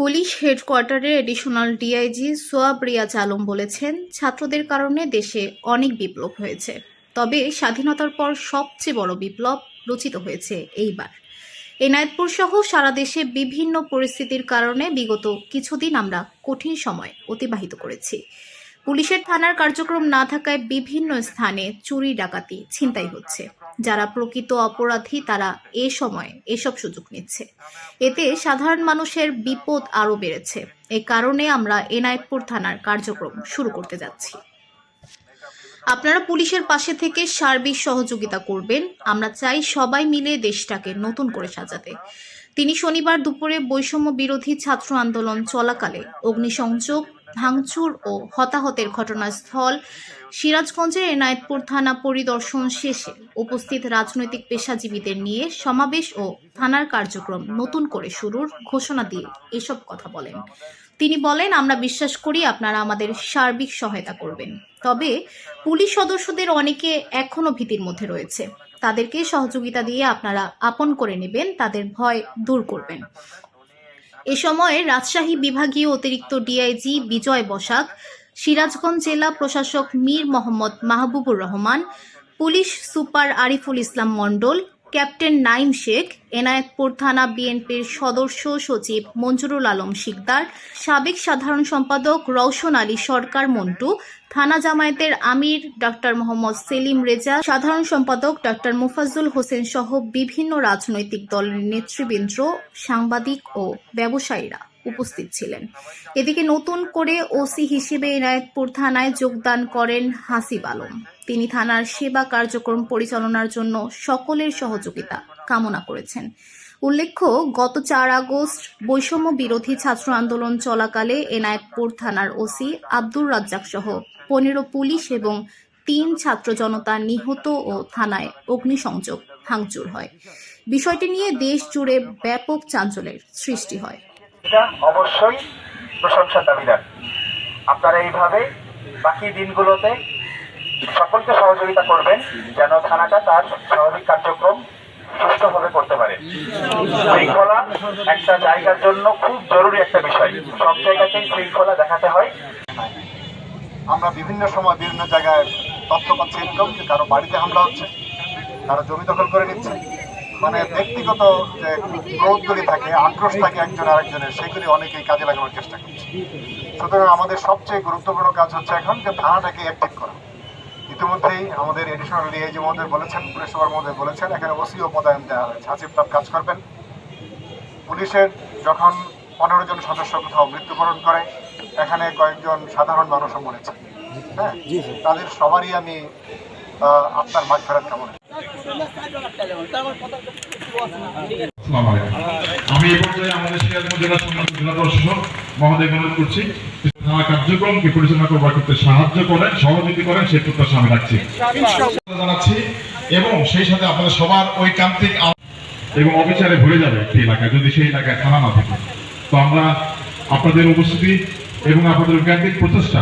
Police হেডকোয়ার্টারের additional DIG সোয়াব রিয়াজ আলম বলেছেন, ছাত্রদের কারণে দেশে অনেক বিপ্লব হয়েছে। তবে স্বাধীনতার পর সবচেয়ে বড় বিপ্লব রচিত হয়েছে এইবার। এনায়েতপুর সহ সারা দেশে বিভিন্ন পরিস্থিতির কারণে বিগত কিছুদিন আমরা কঠিন সময় অতিবাহিত করেছি। পুলিশের থানার কার্যক্রম না থাকায় বিভিন্ন স্থানে চুরি ডাকাতি ছিনতাই হচ্ছে। যারা প্রকৃত অপরাধী, তারা এ সময় এসব সুযোগ নিচ্ছে। এতে সাধারণ মানুষের বিপদ আরও বেড়েছে। এ কারণে আমরা এনায়েতপুর থানার কার্যক্রম শুরু করতে যাচ্ছি। আপনারা পুলিশের পাশে থেকে সার্বিক সহযোগিতা করবেন। আমরা চাই সবাই মিলে দেশটাকে নতুন করে সাজাতে। তিনি শনিবার দুপুরে বৈষম্য বিরোধী ছাত্র আন্দোলন চলাকালে অগ্নিসংযোগ ভাঙচুর ও হতাহতের ঘটনাস্থল সিরাজগঞ্জের এনায়েতপুর থানা পরিদর্শন শেষে উপস্থিত রাজনৈতিক পেশাজীবীদের নিয়ে সমাবেশ ও থানার কার্যক্রম নতুন করে শুরুর ঘোষণা দিয়ে এসব কথা বলেন। তিনি বলেন, আমরা বিশ্বাস করি আপনারা আমাদের সার্বিক সহায়তা করবেন। তবে পুলিশ সদস্যদের অনেকে এখনও ভীতির মধ্যে রয়েছে। তাদেরকে সহযোগিতা দিয়ে আপনারা আপন করে নেবেন, তাদের ভয় দূর করবেন। এ সময় রাজশাহী বিভাগীয় অতিরিক্ত ডিআইজি বিজয় বসাক, সিরাজগঞ্জ জেলা প্রশাসক Mir Mohammad Mahbubur Rahman, police super Ariful Islam Mondal captain Naim Sheikh, Enayetpur থানা বিএনপির সদস্য সচিব মঞ্জুরুল আলম শিকদার, সাবেক সাধারণ সম্পাদক রওশন আলী সরকার মন্টু, থানা জামায়াতের আমির ডক্টর মোহাম্মদ সেলিম রেজা, সাধারণ সম্পাদক ডক্টর মুফাজ্জুল হোসেন সহ বিভিন্ন রাজনৈতিক দলের নেতৃবৃন্দ, সাংবাদিক ও ব্যবসায়ীরা উপস্থিত ছিলেন। এদিকে নতুন করে ওসি হিসেবে এনায়েতপুর থানায় যোগদান করেন হাসিব আলম। তিনি থানার সেবা কার্যক্রম পরিচালনার জন্য সকলের সহযোগিতা কামনা করেছেন। উল্লেখ্য, গত চার আগস্ট বৈষম্য বিরোধী ছাত্র আন্দোলন চলাকালে এনায়েতপুর থানার ওসি আব্দুর রাজ্জাক সহ পনেরো পুলিশ এবং তিন ছাত্র জনতা নিহত ও থানায় অগ্নিসংযোগ ভাঙচুর হয়। বিষয়টি নিয়ে দেশ জুড়ে ব্যাপক চাঞ্চল্যের সৃষ্টি হয়। অবশ্যই দাবিদার। আপনারা এইভাবে বাকি দিনগুলোতে সকলকে সহযোগিতা করবেন যেন থানাটা তার স্বাভাবিক কার্যক্রম সুস্থভাবে করতে পারে। শৃঙ্খলা একটা জায়গার জন্য খুব জরুরি একটা বিষয়। সব জায়গাতেই শৃঙ্খলা দেখাতে হয়। আমরা বিভিন্ন সময় বিভিন্ন জায়গায় তথ্য পাচ্ছি এরকম যে কারও বাড়িতে হামলা হচ্ছে, কারও জমি দখল করে নিচ্ছে। মানে ব্যক্তিগত যে ক্রোধগুলি থাকে, আক্রোশ থাকে একজন আরেকজনের, সেগুলি অনেকেই কাজে লাগানোর চেষ্টা করছে। সুতরাং আমাদের সবচেয়ে গুরুত্বপূর্ণ কাজ হচ্ছে এখন যে থানাটাকে অ্যাক্টিভ করা। ইতিমধ্যেই আমাদের এডিশনাল ডিআইজি মহোদয় বলেছেন পুলিশ সুপার মহোদয় বলেছেন এখানে ওসিও পদায়ন দেওয়া হয়েছে। হাসিব সাহেব কাজ করবেন। পুলিশের যখন পনেরো জন সদস্য কোথাও মৃত্যুবরণ করে এখানে কয়েকজন সাধারণ মানুষও মরেছে হ্যাঁ? তাদের সবারই আমি আপনার মাঠ ফেরত কামনা। আমি এই পর্যায়ে আমাদের সিরাজগঞ্জ জেলা সম্মানিত জেলা প্রশাসক মহোদয় অনুরোধ করছি। থানা কার্যক্রমকে পরিচালনা করবার ক্ষেত্রে সাহায্য করেন সহযোগী করেন সেই প্রত্যাশা আমি রাখছি। জানাচ্ছি এবং সেই সাথে আপনাদের সবার ঐকান্তিক আ- এবং অবিচারে ভরে যাবে একটি এলাকায় যদি সেই এলাকায় থানা না থাকে। তো আমরা আপনাদের উপস্থিতি এবং আপনাদের ঐকান্তিক প্রচেষ্টা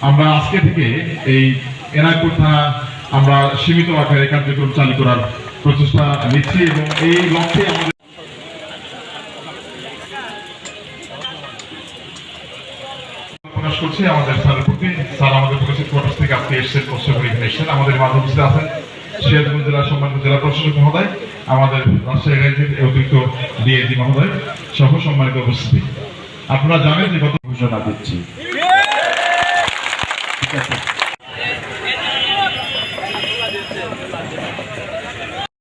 আমরা আজকে থেকে এই এনায়পুর থানা আমরা সীমিত আকারে কার্যক্রম চালু করার প্রচেষ্টা নিচ্ছি এবং এই লক্ষ্যে আমাদের প্রকাশ করছি আমাদের স্যারের প্রতি। স্যার আমাদের পুলিশের কোয়ার্টার থেকে আজকে এসছেন কষ্ট এসেছেন। আমাদের মাধ্যম উপস্থিত আছেন, সিরাজগঞ্জ জেলার সম্মানিত জেলা প্রশাসক মহোদয়, আমাদের রাজশাহী রাজ্যের অতিরিক্ত ডিএজি মহোদয় সহ সম্মানিত উপস্থিতি। আপনারা জানেন যে গত ঘোষণা দিচ্ছি। ঠিক আছে?